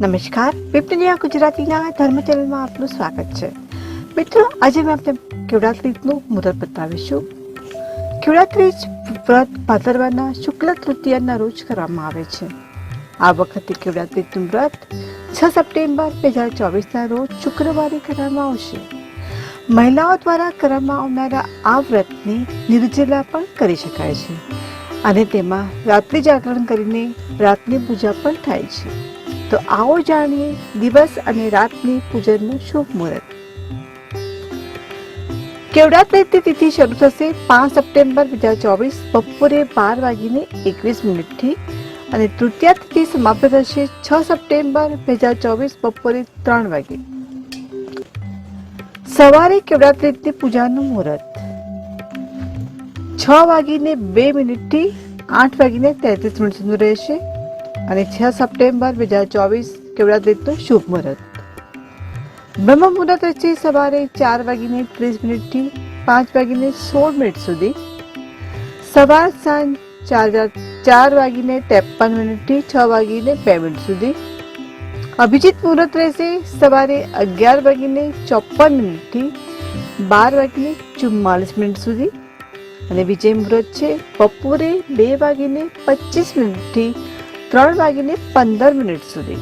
નમસ્કાર. વિપનિયા ગુજરાતીના ધર્મ ચેનલમાં આપનું સ્વાગત છે. મિત્રો, આજે મેં આપને કેવડા ત્રીજનું મુહૂર્ત બતાવીશું. કેવડા ત્રીજ વ્રત ભાદરવાના શુક્લ તૃતીયાના રોજ કરવામાં આવે છે. આ વખતે કેવડા ત્રીજનું વ્રત છ સપ્ટેમ્બર બે હજાર ચોવીસના રોજ શુક્રવારે કરવામાં આવશે. મહિલાઓ દ્વારા કરવામાં આવનારા આ વ્રતને નિર્જલા પણ કરી શકાય છે. અને તેમાં રાત્રિ જાગરણ કરીને રાતની પૂજા પણ થાય છે. તો આવો જાણીએ દિવસ અને રાતની પૂજનનું શુભ મુહૂર્ત. કેવડા ચૈત્ય તિથિ શરૂ થશે પાંચ સપ્ટેમ્બર બે હજાર ચોવીસ બપોરે બાર વાગીને એકવીસ મિનિટથી અને તૃતીયા તિથિ સમાપ્ત થશે છ સપ્ટેમ્બર બે હજાર ચોવીસ બપોરે ત્રણ વાગે. સવારે કેવડા ચૈત્ય પૂજાનું મુહૂર્ત. છ વાગીને બે મિનિટથી આઠ વાગીને તેત્રીસ મિનિટ સુધી રહેશે. અને છ સપ્ટેમ્બર બે હજાર ચોવીસ કેવડા ત્રીજનું શુભ મુહૂર્ત. બ્રહ્મ મુહૂર્ત છે સવારે ચાર વાગીને ત્રીસ મિનિટથી પાંચ વાગીને સોળ મિનિટ સુધી. સવાર સાંજ ચાર ચાર વાગીને ત્રેપન મિનિટથી છ વાગીને બે મિનિટ સુધી. અભિજીત મુહૂર્ત રહેશે સવારે અગિયાર વાગીને ચોપન મિનિટથી બાર વાગીને ચુમ્માલીસ મિનિટ સુધી. અને વિજય મુહૂર્ત છે બપોરે બે વાગીને પચીસ મિનિટથી ત્રણ વાગીને પંદર મિનિટ સુધી.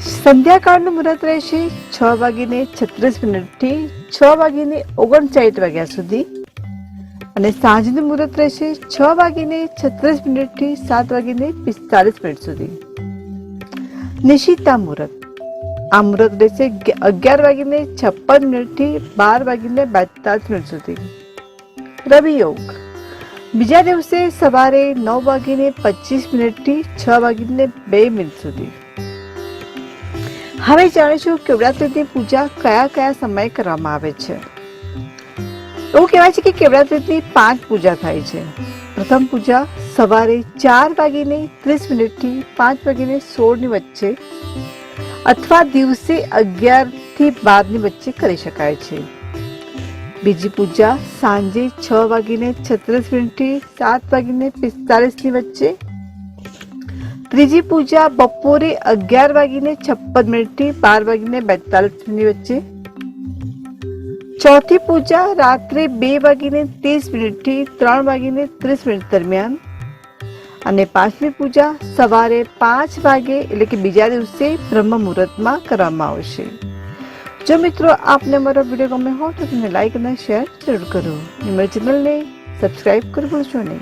સંધ્યાકાળનું મુહૂર્ત રહેશે છ વાગીને છત્રીસ મિનિટથી છ વાગીને ઓગણચાલીસ વાગ્યા સુધી. અને સાંજનું મુહૂર્ત રહેશે છ વાગીને છત્રીસ મિનિટથી સાત વાગીને પિસ્તાલીસ મિનિટ સુધી. નિશિતા મુહૂર્ત આ મુહૂર્ત રહેશે અગિયાર વાગીને છપ્પન મિનિટથી બાર વાગીને બેતાલીસ મિનિટ સુધી. રવિ યોગ. બીજા દિવસે સવારે નવ વાગીને પચીસ મિનિટથી છ વાગીને બે મિનિટ સુધી. હવે જાણીશું કેવડાત્રીની પૂજા કયા કયા સમયે કરવામાં આવે છે. એવું કહેવાય છે કે કેવડાત્રીની પાંચ પૂજા થાય છે. પ્રથમ પૂજા સવારે ચાર વાગીને ત્રીસ મિનિટથી પાંચ વાગીને સોળની વચ્ચે અથવા દિવસે અગિયારથી બારની વચ્ચે કરી શકાય છે. બીજી પૂજા સાંજે છ વાગીને છત્રીસ મિનિટથી સાત વાગીને પિસ્તાલીસની વચ્ચે. ત્રીજી પૂજા બપોરે અગિયાર વાગીને છપ્પન મિનિટથી બાર વાગીને બેતાલીસ મિનિટની વચ્ચે. ચોથી પૂજા રાત્રે બે વાગીને ત્રીસ મિનિટથી ત્રણ વાગીને ત્રીસ મિનિટ દરમિયાન. અને પાંચમી પૂજા સવારે પાંચ વાગે એટલે કે બીજા દિવસે બ્રહ્મ મુહૂર્તમાં કરવામાં આવશે. જો મિત્રો આપને મારો વીડિયો ગમે હો તો તેને લાઈક અને શેર જરૂર કરો. અને મારી ચેનલને સબસ્ક્રાઈબ કરવું ભૂલશો નહીં.